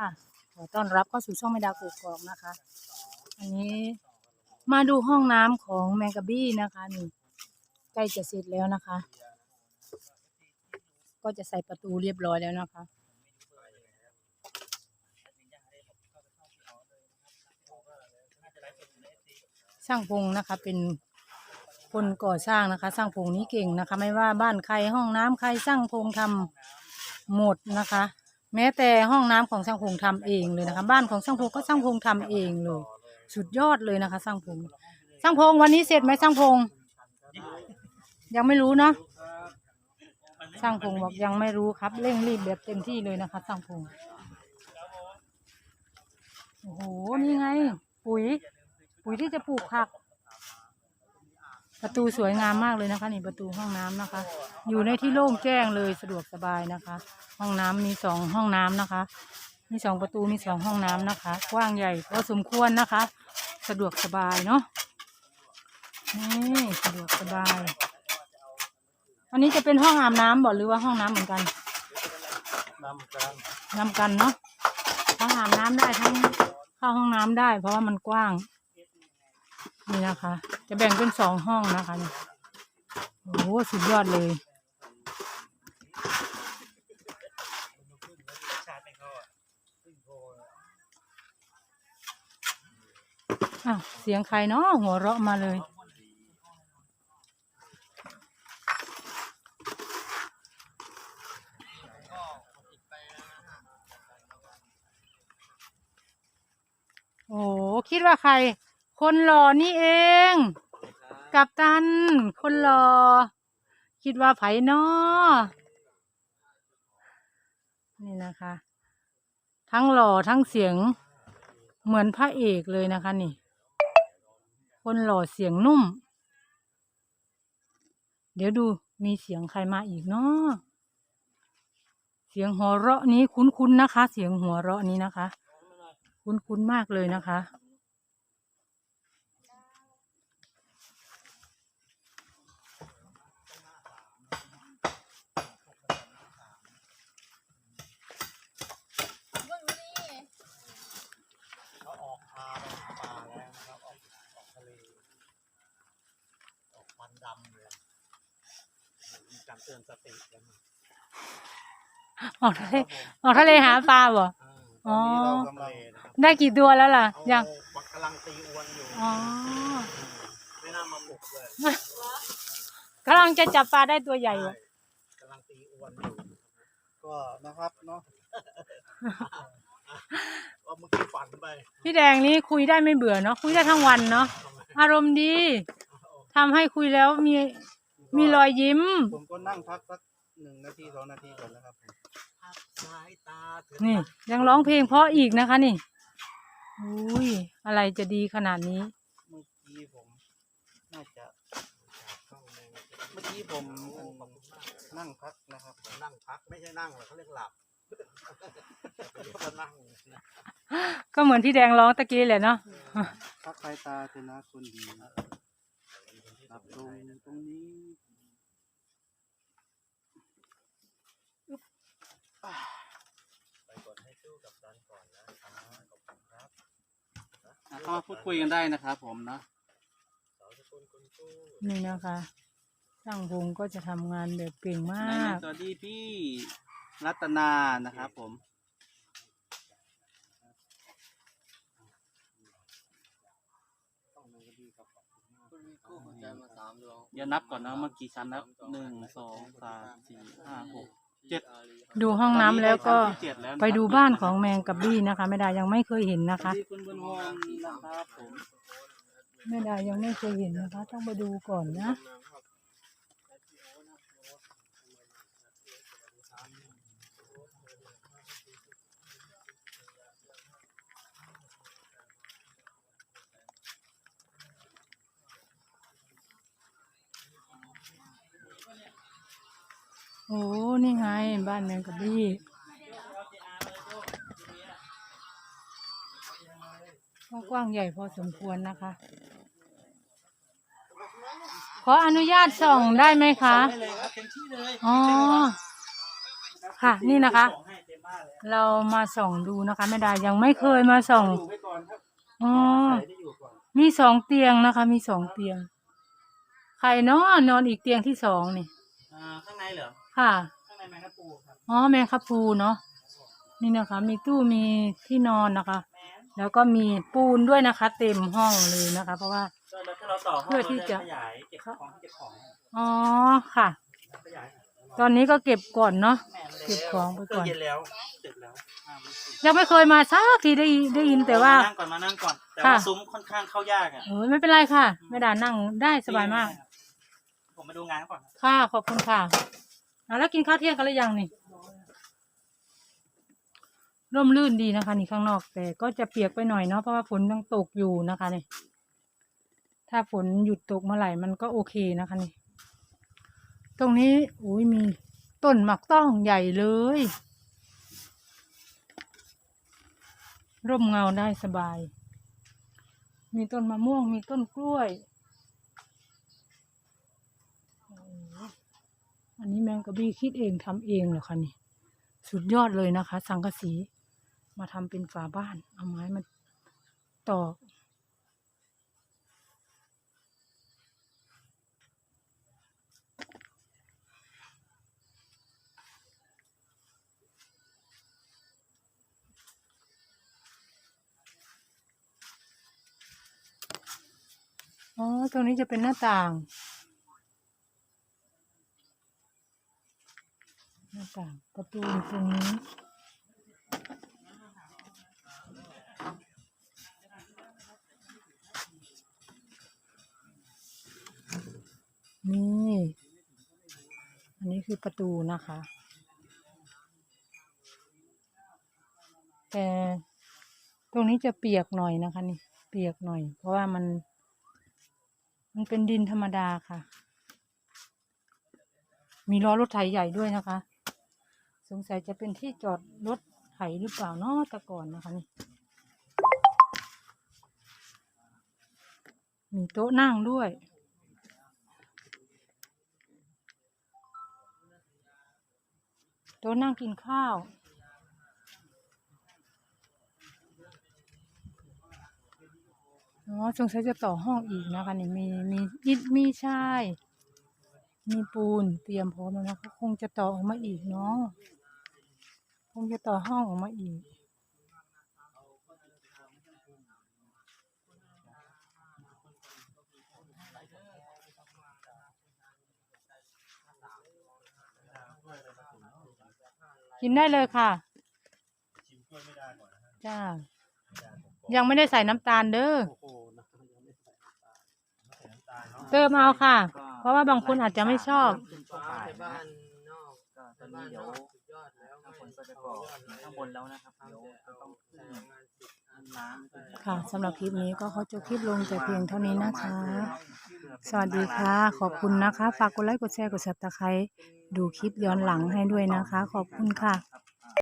ค่ะขอต้อนรับเข้าสู่ช่องแม่ดาวกกอกนะคะ อันนี้มาดูห้องน้ำของแมงกะบี้นะคะนี่ใกล้จะเสร็จแล้วนะคะ ก็จะใส่ประตูเรียบร้อยแล้วนะคะ ช่างพงนะคะเป็นคนก่อสร้างนะคะ สร้างพงนี้เก่งนะคะ ไม่ว่าบ้านใครห้องน้ำใครสร้างพงทำหมดนะคะ แม้แต่ห้องน้ำของช่างพงทำเองเลยนะคะ บ้านของช่างพงก็ช่างพงทำเองเลย สุดยอดเลยนะคะช่างพงช่างพงวันนี้เสร็จไหมช่างพงยังไม่รู้เนาะช่างพงบอกยังไม่รู้ครับเร่งรีบแบบเต็มที่เลยนะคะช่างพงโอ้โหนี่ไง ปุ๋ย ปุ๋ยที่จะปลูกผัก ประตูสวยงามมากเลยนะคะ นี่ประตูห้องน้ำนะคะ อยู่ในที่โล่งแจ้งเลยสะดวกสบายนะคะ ห้องน้ำมีสองห้องน้ำนะคะ มีสองประตูมีสองห้องน้ำนะคะกว้างใหญ่พอสมควรนะคะ สะดวกสบายเนาะนี่สะดวกสบาย อันนี้จะเป็นห้องอาบน้ำบ่หรือว่าห้องน้ำเหมือนกันนำกันนำกันเนาะทั้งอาบน้ำได้ทั้งเข้าห้องน้ำได้ เพราะว่ามันกว้าง นี่นะคะ จะแบ่งเป็นสองห้องนะคะนี่โอ้โหสุดยอดเลยอะซึ่งโทรอ้าวเสียงใครเนาะหัวเราะมาเลย โอ้คิดว่าใคร คนหล่อนี่เอง กับตัน คนหล่อคิดว่าไผเนาะนี่นะคะ ทั้งหล่อทั้งเสียง เหมือนพระเอกเลยนะคะนี่ คนหล่อเสียงนุ่ม เดี๋ยวดูมีเสียงใครมาอีกเนาะเสียงหัวเราะนี้คุ้นๆนะคะ เสียงหัวเราะนี้นะคะ คุ้นๆมากเลยนะคะ เขาออกพาไปป่าแล้วนะครับ ออกออกทะเล ออกควันดำเลยมีการ เตือนสติกันออกทะเลออกทะเลหาปลาบ่อ่าตอนนี้เรากำลังนะครับได้กี่ตัวแล้วล่ะเอายังบักกำลังตีอวนอยู่อ๋อไม่น่ามาปลุกเลยกำลังจะจับปลาได้ตัวใหญ่ใช่บ่กำลังตีอวนอยู่ก็นะครับเนาะก็เมื่อกี้ฝันไปพี่แดงนี่คุยได้ไม่เบื่อเนาะคุยได้ทั้งวันเนาะอารมณ์ดีทำให้คุยแล้วมี มีรอยยิ้ม ผมก็นั่งพักสักหนึ่งนาทีสองนาทีก่อนนะครับพักสายตาเถอะนี่ ยังร้องเพลงเพราะอีกนะคะนี่อุ้ยอะไรจะดีขนาดนี้ เมื่อกี้ผมน่าจะเมื่อกี้ผมนั่งพักนะครับนั่งพักไม่ใช่นั่งหรอกเขาเรียกหลับก็นั่งนะก็เหมือนที่แดงร้องตะกี้แหละเนาะ พักสายตาเถอะนะคนดี หลับลงตรงนี้ไปกดให้สู้กับดันก่อนนะครับขอบคุณครับอะเข้ามาพูดคุยกันได้นะครับผมเนาะสาวสกุลคุณสู้นี่นะคะช่างพงก็จะทำงานแบบเก่งมในากสวัสดีพี่รัตนานะครับผม ต้องมือดีครับขอบคุณมาก คู่หัวใจมาสามดวงเดี๋ยวนับก่อนนะเมื่อกี่ชั้นนับหนึ่งสองสามสี่ห้าหกเจ็ดดูห้องน้ำแล้วก็ตอนนี้ได้ชั้นที่เจ็ดแล้วะครับไปดูบ้านของแมงกับบี้นะคะไม่ได้ยังไม่เคยเห็นนะสวัคะสดีคุณบุญฮวงนะครับผมแม่ดายังไม่เคยเห็นนะคะ ต้องไปดูก่อนนะ โอ้นี่ไง บ้านแมงกะบี้กว้างๆใหญ่พอสมควรนะคะ ขออนุญาตส่องได้ไหมคะ ได้เลยครับเต็มที่เลยอ๋อ ค่ะ นี่นะคะ ส่งให้เต็มบ้านเรามาส่องดูนะคะแม่ดายังไม่เคยมาส่อง อยู่ไว้ก่อนครับอ๋อ ใส่ได้อยู่ก่อนมีสองเตียงนะคะ มีสองเตียง ใครเนาะนอนอีกเตียงที่สองนี่ อ่าข้างในเหรอ ค่ะ ข้างในแมงกะปูครับอ๋อแมงคาพูเนาะนี่นะคะ มีตู้มีที่นอนนะคะแล้วก็มีปูนด้วยนะคะ เต็มห้องเลยนะคะ เพราะว่าก็แล้วถ้าเราต่อห้องเพื่อที่จะ เราขยายเก็บของเก็บของอ๋อค่ะ ขยายตอนนี้ก็เก็บก่อนเนาะ แม่นเลยเก็บของไปก่อนเย็นแล้วเสร็จแล้วอ่ามันสุกยังไม่เคยมาสักทีได้ได้ยินแต่ว่า มานั่งก่อนมานั่งก่อน แต่ว่าค่ะ ซุ้มค่อนข้างเข้ายากอะโอ้ยไม่เป็นไรค่ะแม่ดานั่งได้สบายมาก ผมมาดูงานก่อนค่ะขอบคุณค่ะเอาแล้วกินข้าวเที่ยงกันหรือยังนี่ร่มรื่นดีนะคะ นี่ข้างนอก แต่ก็จะเปียกไปหน่อยเนาะเพราะว่าฝนยังตกอยู่นะคะนี่ถ้าฝนหยุดตกเมื่อไหร่มันก็โอเคนะคะนี่ตรงนี้อุ้ยมีต้นหมักต้องใหญ่เลย ร่มเงาได้สบาย มีต้นมะม่วงมีต้นกล้วย อันนี้แมงกะบี้คิดเองทำเองเหรอคะนี่ สุดยอดเลยนะคะ สังกะสีมาทำเป็นฝาบ้าน เอาไม้มาตอกอ๋อ ตรงนี้จะเป็นหน้าต่าง หน้าต่างประตูตรงนี้นี่อันนี้คือประตูนะคะ แต่ตรงนี้จะเปียกหน่อยนะคะนี่ เปียกหน่อย เพราะว่ามัน มันเป็นดินธรรมดาค่ะ มีล้อรถไถใหญ่ด้วยนะคะ สงสัยจะเป็นที่จอดรถไถหรือเปล่าเนาะแต่ก่อนนะคะนี่ มีโต๊ะนั่งด้วยโต๊ะนั่งกินข้าว อ๋อ สงสัยจะต่อห้องอีกนะคะนี่มีมีอิฐมีชาย มีปูนเตรียมพร้อมแล้วนะเขาคงจะต่อออกมาอีกเนาะ งจะต่อห้องออกมาอีก กินได้เลยค่ะ จ้า ยังไม่ได้ใส่น้ำตาลเด้อ เติมเอาค่ะ เพราะว่าบางคนอาจจะไม่ชอบ บ้านนอกตอนนี้เดี๋ยว ก็จะก่อข้างบนแล้วนะครับเดี๋ยวจะต้องขึ้นน้ำค่ะสำหรับคลิปนี้ก็เขาจะคลิปลงแต่เพียงเท่านี้นะคะ สวัสดีค่ะ ขอบคุณนะคะ ฝากกดไลค์กดแชร์กดซับสไครต์ดูคลิปย้อนหลังให้ด้วยนะคะ ขอบคุณค่ะครับ